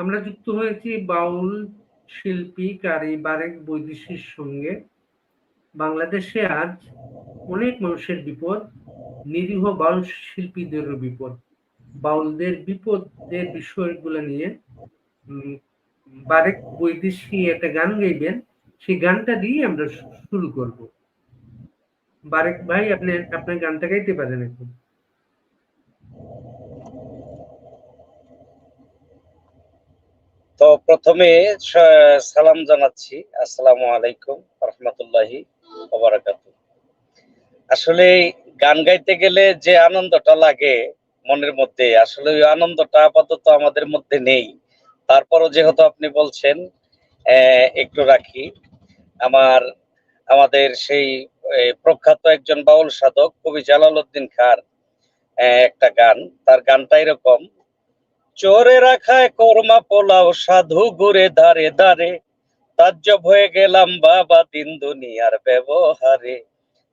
আমরা যুক্ত হয়েছি বাউল শিল্পী কারি বারেক বৈদেশির সঙ্গে। বাংলাদেশে আজ অনেক মানুষের বিপদ, নিরীহ বাউল শিল্পীদেরও বিপদ। বাউলদের বিপদের বিষয়গুলো নিয়ে বারেক বৈদেশি একটা গান গাইবেন, সেই গানটা দিয়ে আমরা শুরু করব। বারেক ভাই, আপনি, আপনার গানটা গাইতে পারেন এখন। তো প্রথমে সালাম জানাচ্ছি। আসসালামু আলাইকুম রহমতুল্লাহি আসলে গান গাইতে গেলে যে আনন্দটা লাগে মনের মধ্যে, আসলে ওই আনন্দটা আপাতত আমাদের মধ্যে নেই। তারপরও যেহেতু আপনি বলছেন একটু রাখি। আমার, আমাদের সেই প্রখ্যাত একজন বাউল সাধক কবি জালাল উদ্দিন খার একটা গান। তার গানটা এরকম চোরে রাখায় কর্মা পোলাও সাধু ঘুরে ধারে ধারে। তাজ্জব হয়ে গেলাম বাবা দিন দুনিয়ার ব্যবহারে।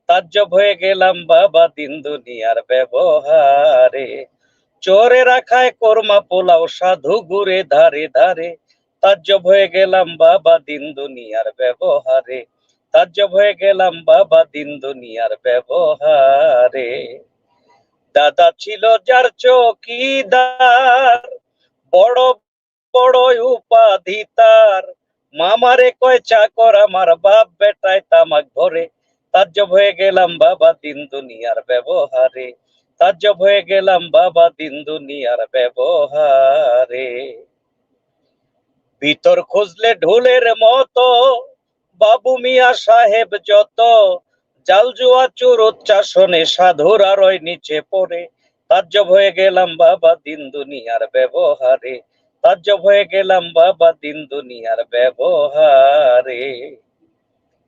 তাজ্জব হয়ে গেলাম বাবা দিন দুনিয়ার ব্যবহারে। চোরে রাখায় কর্মা পোলাও সাধু ঘুরে ধারে ধারে। তাজ্জব হয়ে গেলাম বাবা দিন দুনিয়ার ব্যবহারে। তাজ্জব হয়ে গেলাম বাবা দিন দুনিয়ার ব্যবহারে। দাদা ছিল যার চকিদার, বড় বড় উপাধি তার। মামারে কয় চাকর, আমার বাপ বেটায় তামাক ভরে তাজ্জব হয়ে গেলাম বাবা দিন দুনিয়ার ব্যবহারে। তাজ্জব হয়ে গেলাম বাবা দিন দুনিয়ার ব্যবহারে। ভিতর খুঁজলে ঢোলের মতো, বাবু মিয়া সাহেব যত। জালজুয়া চোর উচ্চাসনে সাধুরা রয় নিচে পড়ে। তাজ্জব হয়ে গেলাম বাবা দিন দুনিয়ার ব্যবহারে। তাজ্জব হয়ে গেলাম বাবা দিন দুনিয়ার ব্যবহারে।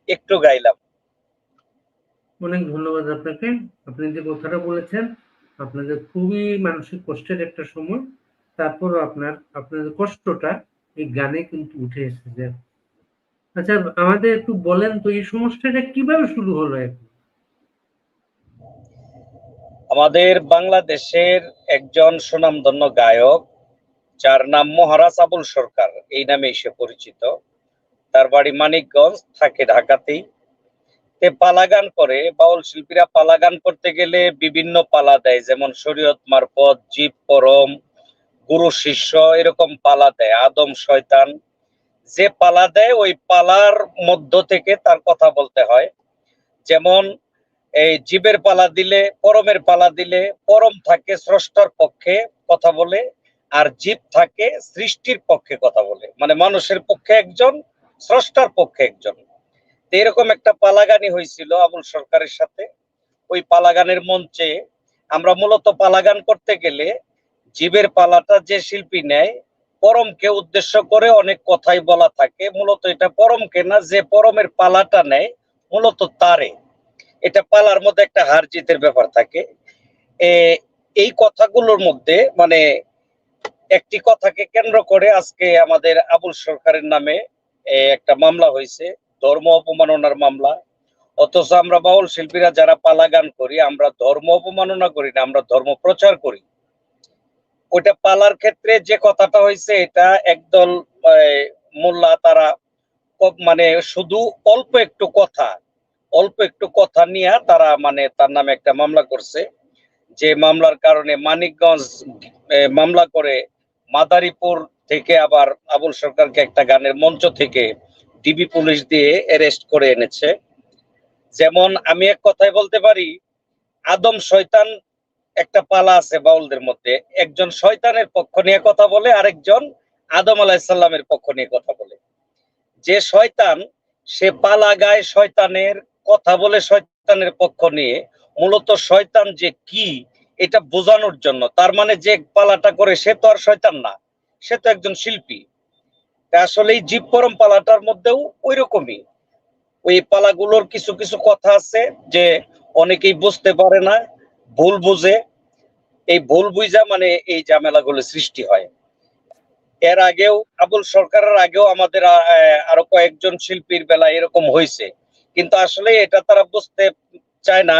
একটু গাইলাম। অনেক ধন্যবাদ আপনাকে। আপনি যে কথাটা বলেছেন, আপনাদের খুবই মানসিক কষ্টের একটা সময়। তারপর আপনার, আপনাদের কষ্টটা এই গানে কিন্তু উঠে এসেছে। আচ্ছা আমাদের একটু বলেন তো, এই সমস্যাটা কীভাবে শুরু হলো আমাদের বাংলাদেশের একজন সুনামধন্য গায়ক, যার নাম মহারাজ আবুল সরকার, এই নামে সে পরিচিত। তার বাড়ি মানিকগঞ্জ, থাকে ঢাকাতেই। তে পালা গান করে, বাউল শিল্পীরা পালা গান করতে গেলে বিভিন্ন পালা দেয়, যেমন শরীয়ত মারফত, জীব পরম, গুরু শিষ্য, এরকম পালা দেয়, আদম, শয়তান। যে পালা দেয়, ওই পালার মধ্য থেকে তার কথা বলতে হয়। যেমন, এই জীবের পালা দিলে, পরমের পালা দিলে, পরম থাকে স্রষ্টার পক্ষে কথা বলে, আর জীব থাকে সৃষ্টির পক্ষে কথা বলে। মানে মানুষের পক্ষে একজন, স্রষ্টার পক্ষে একজন। এরকম একটা পালাগানি হয়েছিল আবুল সরকারের সাথে। ওই পালাগানের মঞ্চে আমরা মূলত পালাগান করতে গেলে জীবের পালাটা যে শিল্পী নেয় পরমকে উদ্দেশ্য করে অনেক কথাই বলা থাকে। মূলত এটা পরমকে না, যে পরমের পালাটা নেয়, মূলত তারে। এটা পালার মধ্যে একটা হার জিতের ব্যাপার থাকে। এই কথাগুলোর মধ্যে মানে একটি কথাকে কেন্দ্র করে আজকে আমাদের আবুল সরকারের নামে একটা মামলা হয়েছে, ধর্ম অপমাননার মামলা। অথচ আমরা বাউল শিল্পীরা যারা পালা গান করি, আমরা ধর্ম অপমাননা করি না, আমরা ধর্ম প্রচার করি। ওইটা পালার ক্ষেত্রে যে কথাটা হয়েছে, এটা একদল মোল্লা, তারা মানে শুধু অল্প একটু কথা, অল্প একটু কথা নিয়ে তারা মানে তার নামে একটা মামলা করছে। যে মামলার কারণে মানিকগঞ্জ মামলা করে মাদারীপুর থেকে আবার আবুল সরকারকে একটা গানের মঞ্চ থেকে ডিবি পুলিশ দিয়ে অ্যারেস্ট করে এনেছে। যেমন আমি এক কথায় বলতে পারি, আদম শয়তান একটা পালা আছে বাউলদের মধ্যে, একজন শয়তানের পক্ষ নিয়ে কথা বলে, আরেকজন আদম আলাহিসাল্লামের পক্ষ নিয়ে কথা বলে। যে শয়তান, সে পালা গায় শয়তানের, কথা বলে শয়তানের পক্ষ নিয়ে, মূলত শয়তান যে কি, এটা বোঝানোর জন্য। তার মানে যে পালাটা করে, সে তো আর শয়তান না, সে তো একজন শিল্পী। তা আসলে এই জীব পরম পালাটার মধ্যেও ওই রকমই ওই পালাগুলোর কিছু কিছু কথা আছে যে অনেকেই বুঝতে পারে না, ভুল বুঝে এই ভুল বুঝা মানে এই ঝামেলাগুলো সৃষ্টি হয়। এর আগেও, আবুল সরকারের আগেও আমাদের আরও কয়েকজন শিল্পীর বেলা এরকম হয়েছে। কিন্তু আসলে এটা তারা বুঝতে চায় না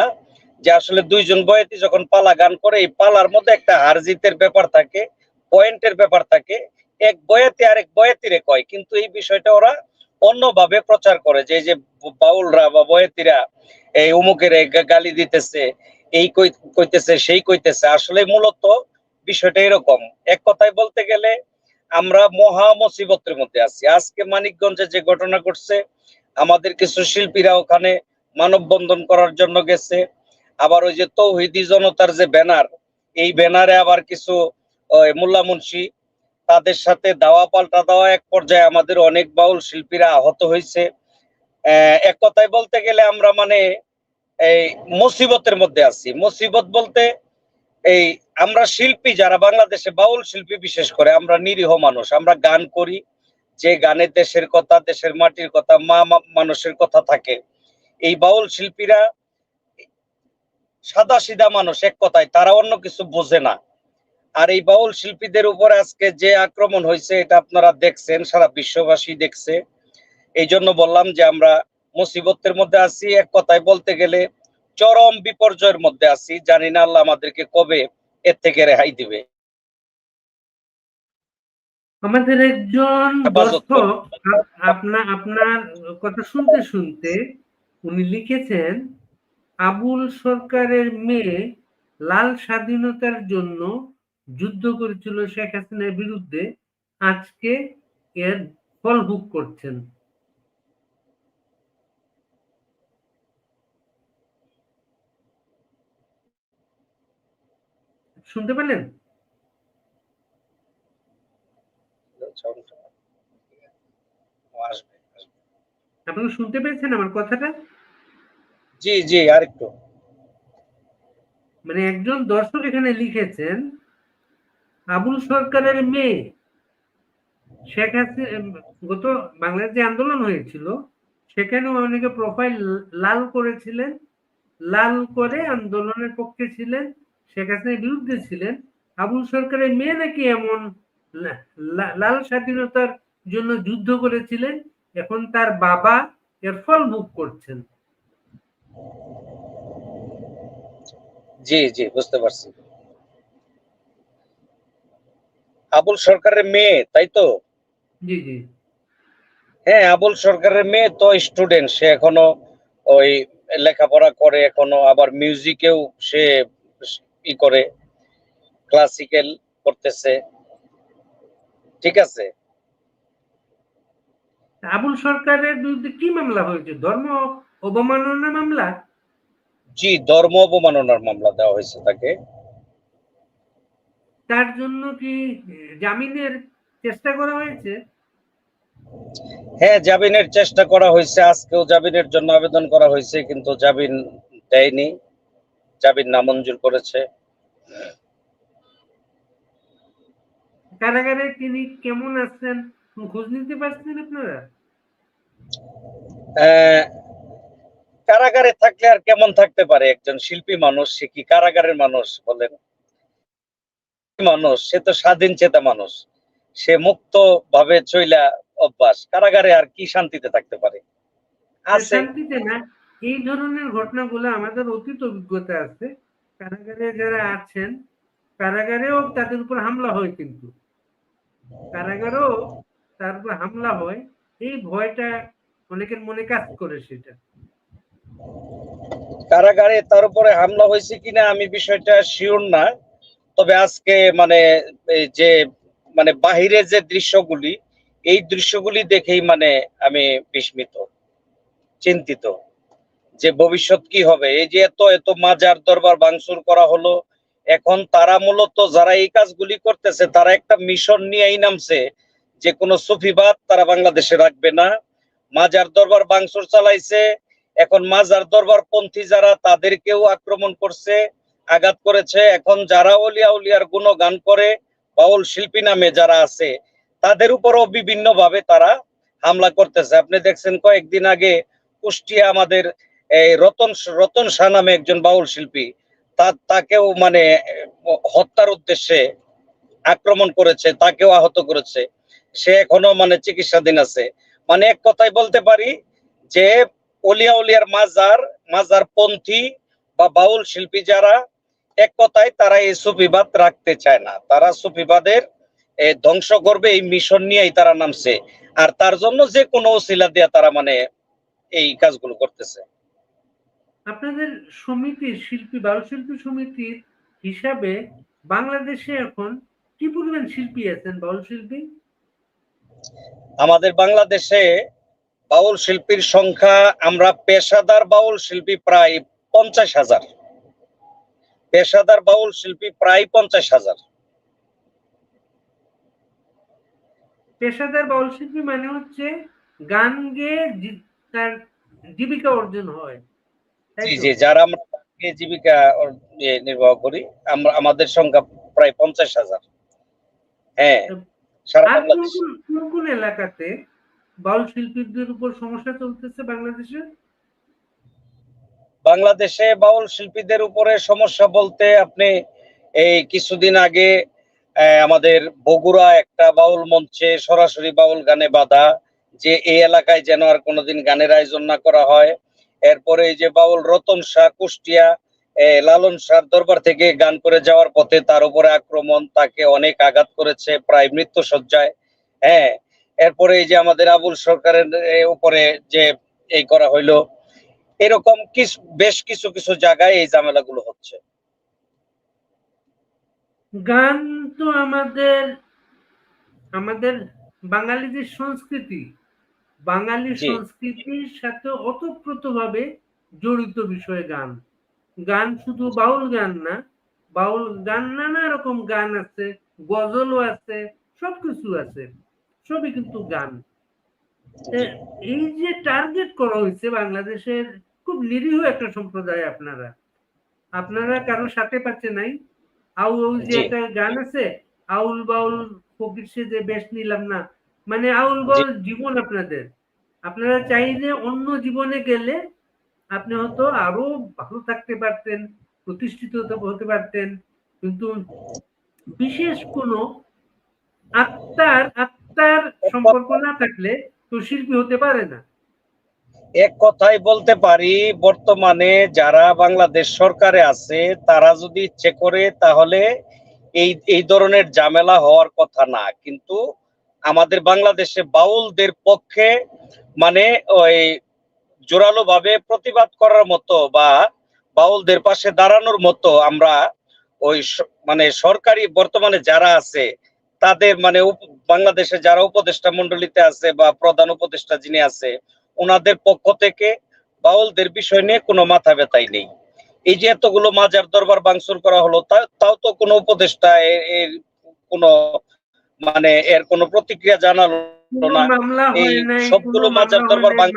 যে আসলে দুইজন বয়াতি যখন পালা গান করে, এই পালার মধ্যে একটা হারজিতের ব্যাপার থাকে, পয়েন্টের ব্যাপার থাকে। এক বয়াতি আর এক বয়াতিরে কয়, কিন্তু এই বিষয়টা ওরা অন্যভাবে প্রচার করে যে, এই যে বাউলরা বা বয়াতিরা এই উমুকের গালি দিতেছে এই কই- কইতেছে, সেই কইতেছে। আসলে মূলত বিষয়টা এরকম। এক কথায় বলতে গেলে, আমরা মহা মুসিবতের মধ্যে আছি। আজকে মানিকগঞ্জে যে ঘটনা ঘটছে, আমাদের কিছু শিল্পীরা ওখানে মানববন্ধন করার জন্য গেছে। আবার ওই যে তৌহিদি জনতার যে ব্যানার, এই ব্যানারে আবার কিছু মোল্লা মুন্সি, তাদের সাথে দাওয়া পাল্টা দেওয়া এক পর্যায়ে আমাদের অনেক বাউল শিল্পীরা আহত হয়েছে। এক কথায় বলতে গেলে আমরা মানে এই মুসিবতের মধ্যে আছি। মুসিবত বলতে এই আমরা শিল্পী যারা বাংলাদেশে বাউল শিল্পী বিশেষ করে, আমরা নিরীহ মানুষ, আমরা গান করি। যে গানে দেশের কথা, দেশের মাটির কথা, মা মানুষের কথা থাকে। এই বাউল শিল্পীরা সাদা সিধা মানুষ, এক কথায়, তারা অন্য কিছু বোঝে না। আর এই বাউল শিল্পীদের উপরে আজকে যে আক্রমণ হয়েছে, এটা আপনারা দেখছেন, সারা বিশ্ববাসী দেখছে। এই জন্য বললাম যে আমরা মুসিবতের মধ্যে আছি এক কথায় বলতে গেলে চরম বিপর্যয়ের মধ্যে আছি। জানি না আল্লাহ আমাদেরকে কবে এর থেকে রেহাই দিবে। আমাদের একজন হেফাজত দর্শক আপ- আপনা আপনার কথা শুনতে শুনতে উনি লিখেছেন আবুল সরকারের মেয়ে লাল স্বাধীনতার জন্য যুদ্ধ করেছিল শেখ হাসিনার বিরুদ্ধে। আজকে এর ফল ভোগ করছেন। শুনতে পেলেন। আপনারা শুনতে পেরেছেন আমার কথাটা? জি জি আরেকটু। মানে একজন দর্শক এখানে লিখেছেন আবুল সরকারের মেয়ে শেখ হাসিনা গত বাংলাদেশ যে আন্দোলন হয়েছিল সেখানেও অনেকে প্রোফাইল লাল করেছিলেন লাল করে আন্দোলনের পক্ষে ছিলেন। শেখ হাসিনার বিরুদ্ধে ছিলেন আবুল সরকারের মেয়ে নাকি এমন লাল স্বাধীনতার জন্য যুদ্ধ করেছিলেন এখন তার বাবা এর ফল ভোগ করছেন। জি জি বুঝতে পারছি। আবুল সরকারের মেয়ে তাই তো? জি জি। হ্যাঁ আবুল সরকারের মেয়ে তো স্টুডেন্ট সে এখনও ওই লেখাপড়া করে এখনও আবার মিউজিকেও সে ই করে ক্লাসিক্যাল করতেছে। ঠিক আছে? আবুল সরকারের বিরুদ্ধে কি মামলা হয়েছে? ধর্ম অবমাননা মামলা? জি ধর্ম অবমাননার মামলা দেওয়া হয়েছে তাকে। তার জন্য কি জামিনের চেষ্টা করা হয়েছে? হ্যাঁ জামিনের চেষ্টা করা হয়েছে। আজকেও জামিনের জন্য আবেদন করা হয়েছে কিন্তু জামিন দেয়নি। জামিন নামঞ্জুর করেছে। কারাগারে তিনি কেমন আছেন? খোঁজ নিতে পারছেন আপনারা? কারাগারে থাকলে আর কেমন থাকতে পারে একজন শিল্পী মানুষ? সে কি কারাগারের মানুষ বলেন? মানুষ সে তো স্বাধীন চেতা মানুষ। সে মুক্ত ভাবে চইলা অভ্যাস। কারাগারে আর কি শান্তিতে থাকতে পারে? শান্তিতে না? এই ধরনের ঘটনাগুলো আমাদের অতীত অভিজ্ঞতা আছে। কারাগারে যারা আছেন, কারাগারেও তাদের উপর হামলা হয় কিন্তু। কারাগারেও তার উপর হামলা হয়, এই ভয়টা অনেকের মনে কাজ করে সেটা। কারাগারে তার উপরে হামলা হয়েছে কিনা আমি বিষয়টা শিওর না, তবে আজকে মানে যে মানে বাহিরে যে দৃশ্যগুলি, এই দৃশ্যগুলি দেখেই মানে আমি বিস্মিত, চিন্তিত। যে ভবিষ্যৎ কি হবে? এই যে এত এত মাজার দরবার ভাঙচুর করা হলো, এখন তারা মূলত যারা এই কাজগুলি করতেছে, তারা একটা মিশন নিয়েই নামছে, যে কোনো সুফিবাদ তারা বাংলাদেশে রাখবে না। মাজার দরবার বাংসুর চালাইছে, এখন মাজার দরবার পন্থী যারা, তাদেরকেও আক্রমণ করছে, আঘাত করেছে। এখন যারা অলিয়া উলিয়ার গুণগান করে, বাউল শিল্পী নামে যারা আছে, তাদের উপরও বিভিন্নভাবে তারা হামলা করতেছে। আপনি দেখছেন কয়েকদিন আগে কুষ্টিয়া আমাদের এই রতন রতন শাহ নামে একজন বাউল শিল্পী, তা, তাকেও মানে হত্যার উদ্দেশ্যে আক্রমণ করেছে, তাকেও আহত করেছে। সে এখনও মানে চিকিৎসাধীন আছে। মানে এক কথায় বলতে পারি যে, অলিয়া উলিয়ার মাজার মাজার পন্থী বা বাউল শিল্পী যারা, এক কথায় তারা এই সুফিবাদ রাখতে চায় না। তারা সুফিবাদের ধ্বংস করবে, এই মিশন নিয়েই তারা নামছে। আর তার জন্য যে কোনো ওসিলা দিয়ে তারা মানে এই কাজগুলো করতেছে। আপনাদের সমিতির শিল্পী বাউল শিল্পী সমিতির হিসাবে বাংলাদেশে এখন কি পরিমাণ শিল্পী আছেন বাউল শিল্পী? আমাদের বাংলাদেশে বাউল শিল্পীর সংখ্যা আমরা পেশাদার বাউল শিল্পী প্রায় পঞ্চাশ হাজার। পেশাদার বাউল শিল্পী প্রায় পঞ্চাশ হাজার। পেশাদার বাউল শিল্পী মানে হচ্ছে গান গেয়ে তার জীবিকা অর্জন হয়। জি জি যারা আমরা জীবিকা নির্বাহ করি আমরা আমাদের সংখ্যা প্রায় পঞ্চাশ হাজার। হ্যাঁ কোন কোন কোন এলাকাতে বাউল শিল্পীদের উপর সমস্যা চলতেছে বাংলাদেশে? বাংলাদেশে বাউল শিল্পীদের উপরে সমস্যা বলতে আপনি এই কিছুদিন আগে আমাদের বগুড়া একটা বাউল মঞ্চে সরাসরি বাউল গানে বাধা যে এই এলাকায় যেন আর কোনোদিন গানের আয়োজন না করা হয়। এরপরে এই যে বাউল রতন শাহ কুষ্টিয়া লালন শাহ দরবার থেকে গান করে যাওয়ার পথে তার উপরে আক্রমণ, তাকে অনেক আঘাত করেছে, প্রায় মৃত্যু সজ্জায় হ্যাঁ এরপরে এই যে আমাদের আবুল সরকারের উপরে যে এই করা হইল, এরকম কিছু বেশ কিছু কিছু জায়গায় এই ঝামেলাগুলো হচ্ছে। গান তো আমাদের আমাদের বাঙালিদের সংস্কৃতি বাঙালি সংস্কৃতির সাথে ওতপ্রোতভাবে জড়িত বিষয় গান। গান শুধু বাউল গান না বাউল গান নানা রকম গান আছে গজলও আছে সবকিছু আছে সবই কিন্তু গান। এই যে টার্গেট করা হয়েছে বাংলাদেশের খুব নিরীহ একটা সম্প্রদায় আপনারা। আপনারা কারও সাথে পাচ্ছে নাই? আউল আউল যে একটা গান আছে আউল বাউল ফকির সে যে বেশ নিলাম না মানে আউল বাউল জীবন আপনাদের। আপনারা চাইলে অন্য জীবনে গেলে আপনি হয়তো আরও ভালো থাকতে পারতেন প্রতিষ্ঠিত হতে- পারতেন। কিন্তু বিশেষ কোনো আত্মার আত্মার সম্পর্ক না থাকলে তো শিল্পী হতে পারে না। এক কথাই বলতে পারি বর্তমানে যারা বাংলাদেশ সরকারে আছে তারা যদি ইচ্ছে করে তাহলে এই এই ধরনের ঝামেলা হওয়ার কথা না। কিন্তু আমাদের বাংলাদেশে বাউলদের পক্ষে মানে ওই জোরালো ভাবে প্রতিবাদ করার মতো বা বাউলদের পাশে দাঁড়ানোর মতো আমরা ওই মানে সরকারি বর্তমানে যারা আছে, তাদের মানে বাংলাদেশে যারা উপদেষ্টা মন্ডলীতে আছে বা প্রধান উপদেষ্টা যিনি আছে, ওনাদের পক্ষ থেকে বাউলদের বিষয় নিয়ে কোনো মাথা ব্যথাই নেই। এই যে এতগুলো মাজার দরবার ভাঙচুর করা হলো তাও তো কোনো উপদেষ্টা কোনো মানে এর কোনো প্রতিক্রিয়া জানালো না। এই সবগুলো মাজার দরবার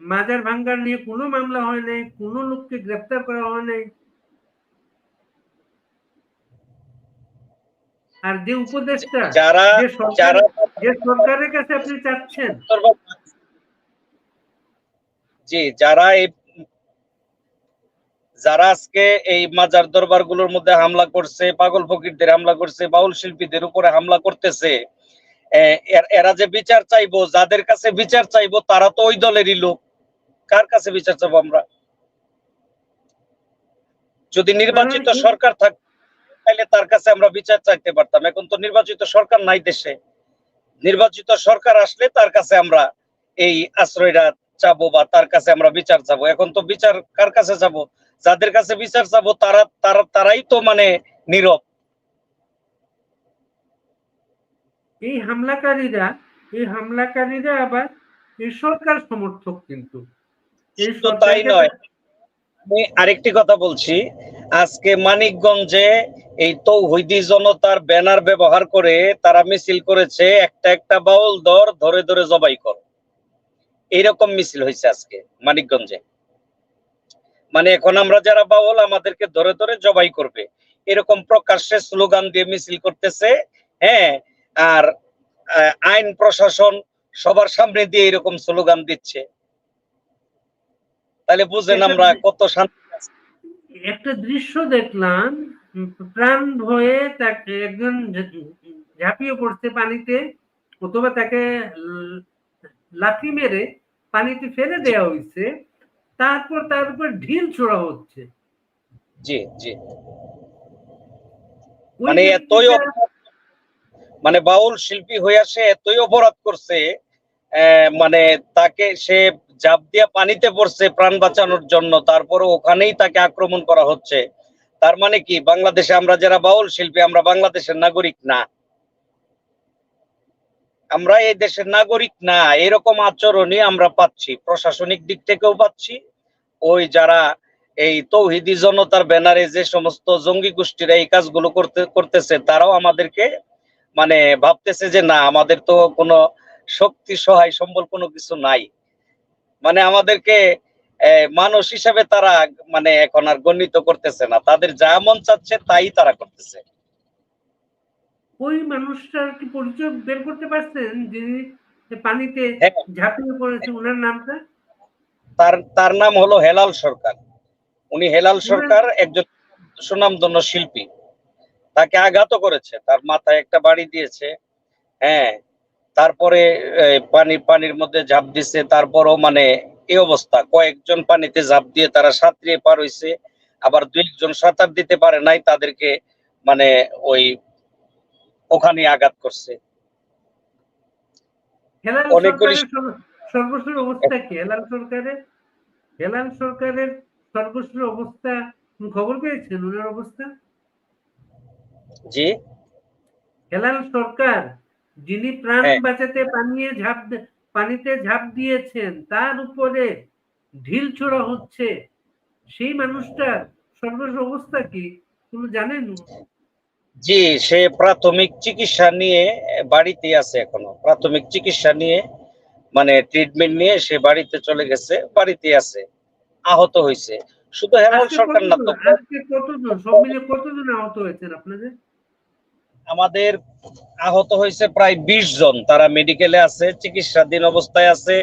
মাজার ভাঙ্গার নিয়ে কোনো মামলা হয় নাই কোনো লোককে গ্রেফতার করা হয় নাই। আর যে উপদেষ্টা যারা যারা যে সরকারের কাছে আপনি চাচ্ছেন। জি যারা এই যারা আজকে এই মাজার দরবারগুলোর মধ্যে হামলা করছে পাগল ফকিরদের হামলা করছে বাউল শিল্পীদের উপরে হামলা করতেছে এরা যে বিচার চাইব যাদের কাছে বিচার চাইব তারা তো ওই দলেরই লোক। কার কাছে বিচার চাইব আমরা? যদি নির্বাচিত সরকার থাক তাহলে তার কাছে আমরা বিচার চাইতে পারতাম। এখন তো নির্বাচিত সরকার নাই দেশে। নির্বাচিত সরকার আসলে তার কাছে আমরা এই আশ্রয়টা চাবো বা তার কাছে আমরা বিচার চাবো। এখন তো বিচার কার কাছে যাব যাদের কাছে বিচার চাবো তারা তারা তারাই তো মানে নীরব। এই হামলাকারীরা এই হামলাকারীরা আবার এই সরকার সমর্থক কিন্তু। তাই নয়। আমি আরেকটি কথা বলছি। আজকে মানিকগঞ্জে এই তৌহিদি জনতার ব্যানার ব্যবহার করে তারা মিছিল করেছে একটা একটা বাউল দর ধরে ধরে জবাই কর। এইরকম মিছিল হয়েছে আজকে মানিকগঞ্জে। মানে এখন আমরা যারা বাউল আমাদেরকে ধরে ধরে জবাই করবে। এরকম প্রকাশ্যে স্লোগান দিয়ে মিছিল করতেছে হ্যাঁ? আর আইন প্রশাসন সবার সামনে দিয়ে এরকম স্লোগান দিচ্ছে। তাহলে বুঝেন আমরা কত শান্তি একটা দৃশ্য দেখলাম প্রাণ ভয়ে তাকে একজন ঝাঁপিয়ে পড়ছে পানিতে অথবা তাকে ল- লাথি মেরে পানিতে ফেলে দেওয়া হয়েছে। তারপর তার উপর ঢিল ছোড়া হচ্ছে। জি জি। মানে এতই মানে বাউল শিল্পী হইয়া সে এতই অপরাধ করছে মানে তাকে সে জাপ দিয়া পানিতে পড়ছে প্রাণ বাঁচানোর জন্য তারপরে ওখানেই তাকে আক্রমণ করা হচ্ছে। তার মানে কি বাংলাদেশে আমরা যারা বাউল শিল্পী আমরা বাংলাদেশের নাগরিক না। আমরা এই দেশের নাগরিক না এরকম আচরণই আমরা পাচ্ছি প্রশাসনিক দিক থেকেও পাচ্ছি ওই যারা এই তৌহিদি জনতার ব্যানারে যে সমস্ত জঙ্গি গোষ্ঠীরা এই কাজগুলো করতে করতেছে তারাও আমাদেরকে মানে ভাবতেছে যে না আমাদের তো কোনো শক্তি সহায় সম্বল কোনো কিছু নাই। মানে আমাদেরকে মানুষ হিসাবে তারা মানে এখন আর গণ্যিত করতেছে না। তাদের যা মন চাচ্ছে তাই তারা করতেছে। ওই মানুষটার কি পরিচয় বের করতে পারছেন যিনি পানিতে হ্যাঁ। ঝাঁপিয়ে পড়েছে? ওনার নামটা? তার তার নাম হলো হেলাল সরকার। উনি হেলাল সরকার একজন সুনামধন্য শিল্পী। তাকে আঘাত করেছে তার মাথায় একটা বাড়ি দিয়েছে হ্যাঁ। তারপরে পানি পানির মধ্যে ঝাঁপ দিছে তারপরও মানে এই অবস্থা। কয়েকজন পানিতে ঝাঁপ দিয়ে তারা সাঁতরিয়ে পার হইছে আবার দুই একজন সাঁতার দিতে পারে নাই তাদেরকে মানে ওই ওখানে আঘাত করছে। অনেকগুলি- সর্বশেষ অবস্থা কি? হেলাল সরকারের হেলাল সরকারের সর্বশেষ অবস্থা খবর পেয়েছেন ওনার অবস্থা? জি। হেলাল সরকার যিনি প্রাণ হ্যাঁ। বাঁচাতে পানিয়ে ঝাঁপ পানিতে ঝাঁপ দিয়েছেন তার উপরে ঢিল ছোড়া হচ্ছে। সেই মানুষটার সর্বশেষ অবস্থা কি তুমি জানেন জি সে প্রাথমিক চিকিৎসা নিয়ে বাড়িতে আছে এখনও। প্রাথমিক চিকিৎসা নিয়ে মানে ট্রিটমেন্ট নিয়ে সে বাড়িতে চলে গেছে বাড়িতে আছে আহত হয়েছে। শুধু আজকে সরকার না তো কতজন? আহত হয়েছেন আপনাদের? আমাদের আহত হয়েছে প্রায় বিশ জন। তারা মেডিকেলে আছে চিকিৎসাধীন অবস্থায় আছে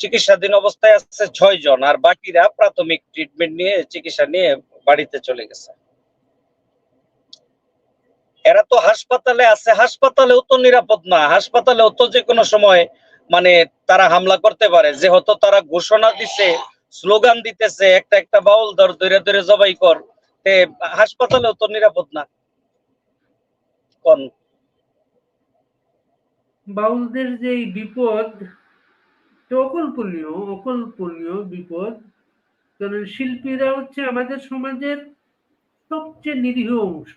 চিকিৎসাধীন অবস্থায় আছে ছয় জন। আর বাকিরা প্রাথমিক ট্রিটমেন্ট নিয়ে চিকিৎসা নিয়ে বাড়িতে চলে গেছে। এরা তো হাসপাতালে আছে, হাসপাতালেও তো নিরাপদ না, হাসপাতালেও তো যে কোনো সময় মানে তারা হামলা করতে পারে। যে যেহেতু তারা ঘোষণা দিছে, স্লোগান দিতেছে, একটা একটা বাউল ধর, ধরে ধরে জবাই কর হাসপাতালেও তো নিরাপদ না। কোন? বাউলদের যে বিপদ অকল্পনীয় অকল্পনীয় বিপদ। কারণ শিল্পীরা হচ্ছে আমাদের সমাজের সবচেয়ে নিরীহ অংশ।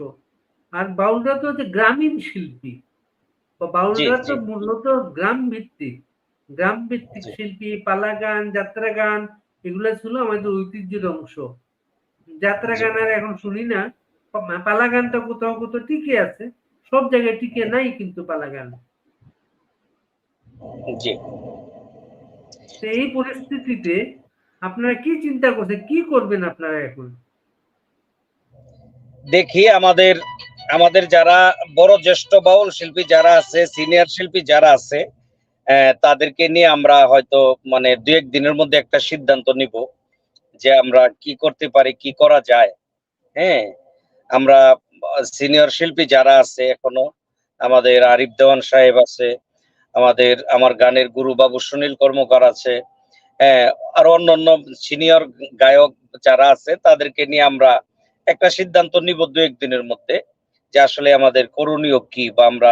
আর বাউলরা তো হচ্ছে গ্রামীণ শিল্পী। বা বাউলরা তো মূলত গ্রাম ভিত্তিক। গ্রাম ভিত্তিক শিল্পী পালা গান যাত্রা গান এগুলো ছিল আমাদের ঐতিহ্যের অংশ। যাত্রা গান আর এখন শুনি না। পালা গানটা কোথাও কোথাও টিকে আছে। সব জায়গায় টিকে নাই কিন্তু পালা গান এই পরিস্থিতিতে আপনারা কি চিন্তা করছেন? কি করবেন আপনারা এখন? দেখি আমাদের আমাদের যারা বড় জ্যেষ্ঠ বাউল শিল্পী যারা আছে সিনিয়র শিল্পী যারা আছে তাদেরকে নিয়ে আমরা হয়তো মানে দু এক দিনের মধ্যে একটা সিদ্ধান্ত নিব যে আমরা কি করতে পারি, কি করা যায়। হ্যাঁ আমরা সিনিয়র শিল্পী যারা আছে এখনও, আমাদের আরিফ দেওয়ান সাহেব আছে, আমাদের, আমার গানের গুরু বাবু সুনীল কর্মকার আছে আর অন্যান্য সিনিয়র গায়ক যারা আছে, তাদেরকে নিয়ে আমরা একটা সিদ্ধান্ত নিব দু একদিনের মধ্যে। যে আসলে আমাদের করণীয় কি বা আমরা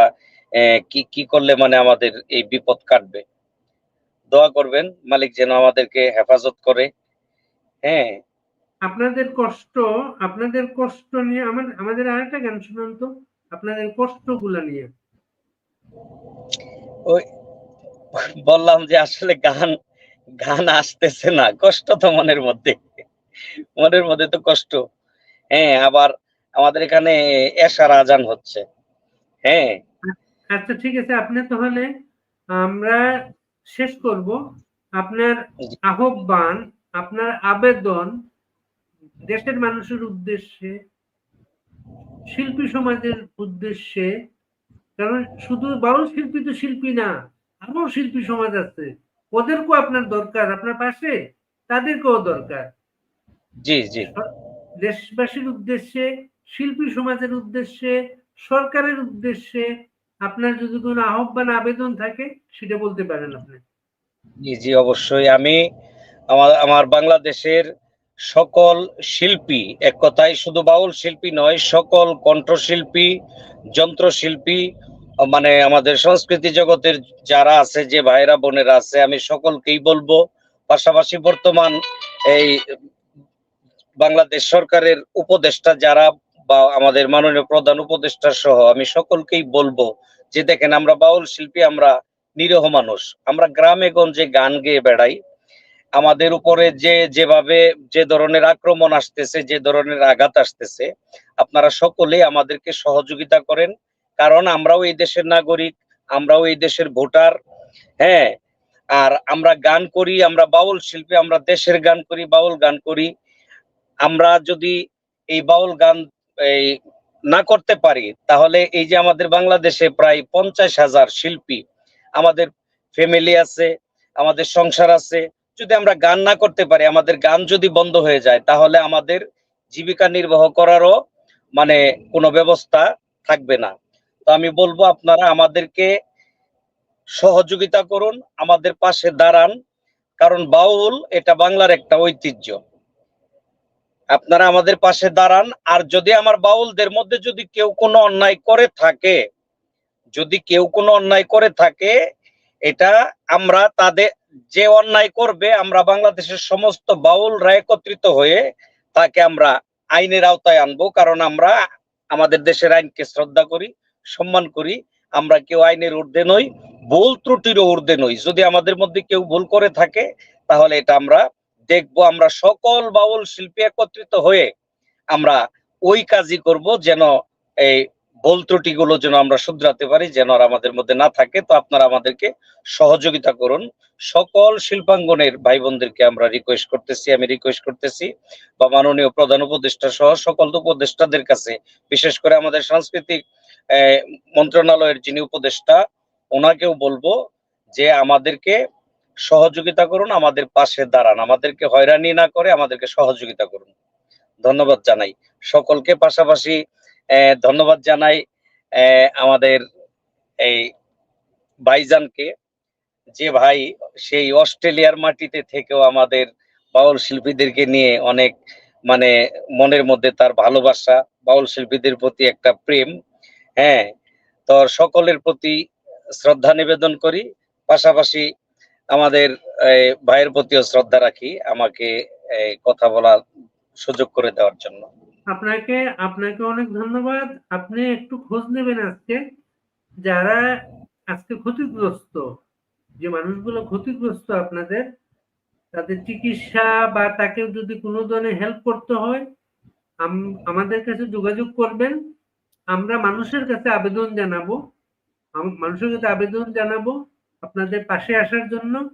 কি কি করলে মানে আমাদের এই বিপদ কাটবে। দোয়া করবেন মালিক যেন আমাদেরকে হেফাজত করে। হ্যাঁ। আপনাদের কষ্ট আপনাদের কষ্ট নিয়ে আমার আমাদের আরেকটা গান শুনুন তো। আপনাদের কষ্টগুলা নিয়ে। ওই বললাম যে আসলে গান গান আসতেছে না। কষ্ট তো মনের মধ্যে। মনের মধ্যে তো কষ্ট। হ্যাঁ আবার আমাদের এখানে এশার আজান হচ্ছে। হ্যাঁ? আচ্ছা ঠিক আছে। আপনি তাহলে আমরা শেষ করব। আপনার। আহ্বান আপনার আবেদন দেশের মানুষের উদ্দেশ্যে শিল্পী সমাজের উদ্দেশ্যে কারণ শুধু বাউল শিল্পী তো শিল্পী না আরও শিল্পী সমাজ আছে। ওদেরকেও আপনার দরকার। আপনার পাশে তাদেরকেও দরকার। জি জি। দেশবাসীর উদ্দেশ্যে শিল্পী সমাজের উদ্দেশ্যে, সরকারের উদ্দেশ্যে আপনার যদি কোনো আহ্বান, আবেদন থাকে, সেটা বলতে পারেন আপনি। জি জি, অবশ্যই। আমি আমার আমার বাংলাদেশের সকল শিল্পী, এক কথায় শুধু বাউল শিল্পী নয়, সকল কণ্ঠশিল্পী, যন্ত্রশিল্পী মানে আমাদের সংস্কৃতি জগতের যারা আছে, যে ভাইরা বোনেরা আছে, আমি সকলকেই বলব, পাশাপাশি বর্তমান এই বাংলাদেশ সরকারের উপদেষ্টা যারা বা আমাদের মাননীয় প্রধান উপদেষ্টা সহ আমি সকলকেই বলব যে দেখেন, আমরা বাউল শিল্পী, আমরা নিরীহ মানুষ। আমরা গ্রামে গঞ্জে গান গেয়ে বেড়াই। আমাদের উপরে যে যেভাবে যে ধরনের আক্রমণ আসতেছে, যে ধরনের আঘাত আসতেছে, আপনারা সকলেই আমাদেরকে সহযোগিতা করেন। কারণ আমরাও এই দেশের নাগরিক, আমরাও এই দেশের ভোটার হ্যাঁ? আর আমরা গান করি, আমরা বাউল শিল্পী, আমরা দেশের গান করি, বাউল গান করি। আমরা যদি এই বাউল গান এই না করতে পারি, তাহলে এই যে আমাদের বাংলাদেশে প্রায় পঞ্চাশ হাজার শিল্পী আমাদের ফ্যামিলি আছে, আমাদের সংসার আছে, যদি আমরা গান না করতে পারি, আমাদের গান যদি বন্ধ হয়ে যায়, তাহলে আমাদের জীবিকা নির্বাহ করারও মানে কোনো ব্যবস্থা থাকবে না। তো আমি বলব আপনারা আমাদেরকে সহযোগিতা করুন, আমাদের পাশে দাঁড়ান, কারণ বাউল এটা বাংলার একটা ঐতিহ্য। আপনারা আমাদের পাশে দাঁড়ান। আর যদি আমার বাউলদের মধ্যে যদি কেউ কোনো অন্যায় করে থাকে, যদি কেউ কোনো অন্যায় করে থাকে, এটা আমরা তাদের, যে অন্যায় করবে, আমরা বাংলাদেশের সমস্ত বাউলরা একত্রিত হয়ে তাকে আমরা আইনের আওতায় আনব। কারণ আমরা আমাদের দেশের আইনকে শ্রদ্ধা করি, সম্মান করি, আমরা কেউ আইনের ঊর্ধ্বে নই, ভুল ত্রুটিরও ঊর্ধ্বে নই। যদি আমাদের মধ্যে কেউ ভুল করে থাকে, তাহলে এটা আমরা দেখব আমরা সকল বাউল শিল্পী একত্রিত হয়ে আমরা ওই কাজই করব যেন এই ভুল ত্রুটিগুলো যেন আমরা শুধরাতে পারি, যেন আর আমাদের মধ্যে না থাকে। তো আপনারা আমাদেরকে সহযোগিতা করুন। সকল শিল্পাঙ্গনের ভাই বোনদেরকে আমরা রিকোয়েস্ট করতেছি, আমি রিকোয়েস্ট করতেছি বা মাননীয় প্রধান উপদেষ্টা সহ সকল উপদেষ্টাদের কাছে, বিশেষ করে আমাদের সাংস্কৃতিক মন্ত্রণালয়ের যিনি উপদেষ্টা, ওনাকেও বলব যে আমাদেরকে সহযোগিতা করুন, আমাদের পাশে দাঁড়ান। আমাদেরকে হয়রানি না করে আমাদেরকে সহযোগিতা করুন। ধন্যবাদ জানাই সকলকে। পাশাপাশি ধন্যবাদ জানাই আমাদের এই ভাইজানকে যে ভাই সেই অস্ট্রেলিয়ার মাটিতে থেকেও আমাদের বাউল শিল্পীদেরকে নিয়ে অনেক মানে মনের মধ্যে তার ভালোবাসা, বাউল শিল্পীদের প্রতি একটা প্রেম হ্যাঁ তো সকলের প্রতি শ্রদ্ধা নিবেদন করি। পাশাপাশি আমাদের ভাইয়ের প্রতিও শ্রদ্ধা রাখি আমাকে কথা বলার সুযোগ করে দেওয়ার জন্য। আপনাকে আপনাকে অনেক ধন্যবাদ। আপনি একটু খোঁজ নেবেন আজকে। যারা আজকে ক্ষতিগ্রস্ত, যে মানুষগুলো ক্ষতিগ্রস্ত আপনাদের, তাদের চিকিৎসা বা তাকে যদি কোনো ধরনের হেল্প করতে হয়, আম- আমাদের কাছে যোগাযোগ করবেন। আমরা মানুষের কাছে আবেদন জানাব। মানুষের কাছে আবেদন জানাব। আপনাদের পাশে আসার জন্য,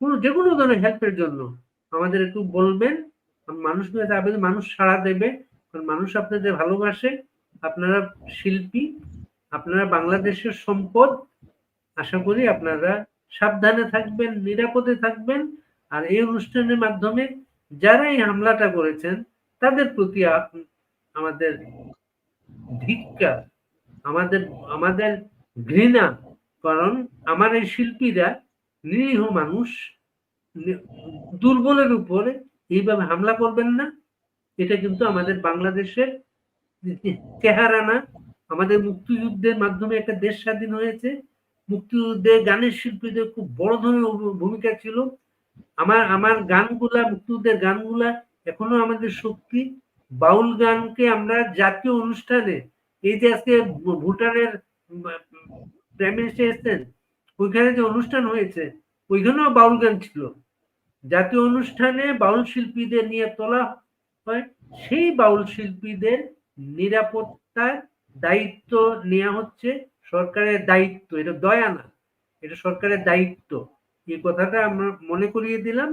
কোনো, যে কোনো ধরনের হেল্পের জন্য। আমাদের একটু বলবেন আম- মানুষের মানুষ সাড়া দেবে, কারণ মানুষ আপনাদের ভালোবাসে। আপনারা শিল্পী, আপনারা বাংলাদেশের সম্পদ, আশা করি আপনারা সাবধানে থাকবেন, নিরাপদে থাকবেন। আর এই অনুষ্ঠানের মাধ্যমে যারা এই হামলাটা করেছেন, তাদের প্রতি আমাদের ধিক্কার আমাদের আমাদের ঘৃণা কারণ আমার এই শিল্পীরা নিরীহ মানুষ দুর্বলের উপরে এইভাবে হামলা করবেন না। এটা কিন্তু আমাদের বাংলাদেশের চেহারা না আমাদের মুক্তিযুদ্ধের মাধ্যমে একটা দেশ স্বাধীন হয়েছে। মুক্তিযুদ্ধে গানের শিল্পীদের খুব বড় ধরনের ভূমিকা ছিল। আমার আমার গানগুলা, মুক্তিযুদ্ধের গানগুলা এখনও আমাদের শক্তি। বাউল গানকে আমরা জাতীয় অনুষ্ঠানে, এই যে আজকে ভুটানের প্রাইম মিনিস্টার ওইখানে যে অনুষ্ঠান হয়েছে, ওইখানেও বাউল গান ছিল। জাতীয় অনুষ্ঠানে বাউল শিল্পীদের নিয়ে তোলা হয়, সেই বাউল শিল্পীদের নিরাপত্তার দায়িত্ব নেওয়া হচ্ছে সরকারের দায়িত্ব। এটা দয়া না, এটা সরকারের দায়িত্ব। এই কথাটা আমরা মনে করিয়ে দিলাম।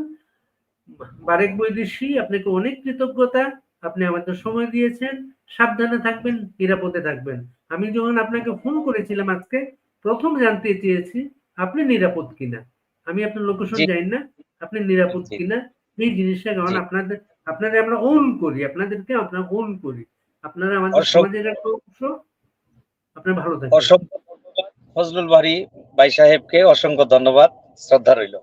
বারেক বৈদেশি আপনাকে অনেক কৃতজ্ঞতা, আপনি আমাদের সময় দিয়েছেন। সাবধানে থাকবেন, নিরাপদে থাকবেন। আমি যখন আপনাকে ফোন করেছিলাম আজকে প্রথম জানতে চেয়েছি আপনি নিরাপদ কিনা? আমি আপনার লোকেশন। জানি না আপনি নিরাপদ কিনা? এই জিনিসটা কারণ আপনাদের আপনাদের আমরা ওন করি আপনাদেরকে আমরা ওন করি। আপনারা আমাদের সমাজের একটা অংশ আপনার ভালো থাকবেন। অসংখ্য ফজলুল বাড়ি ভাই সাহেবকে অসংখ্য ধন্যবাদ। শ্রদ্ধা রইল।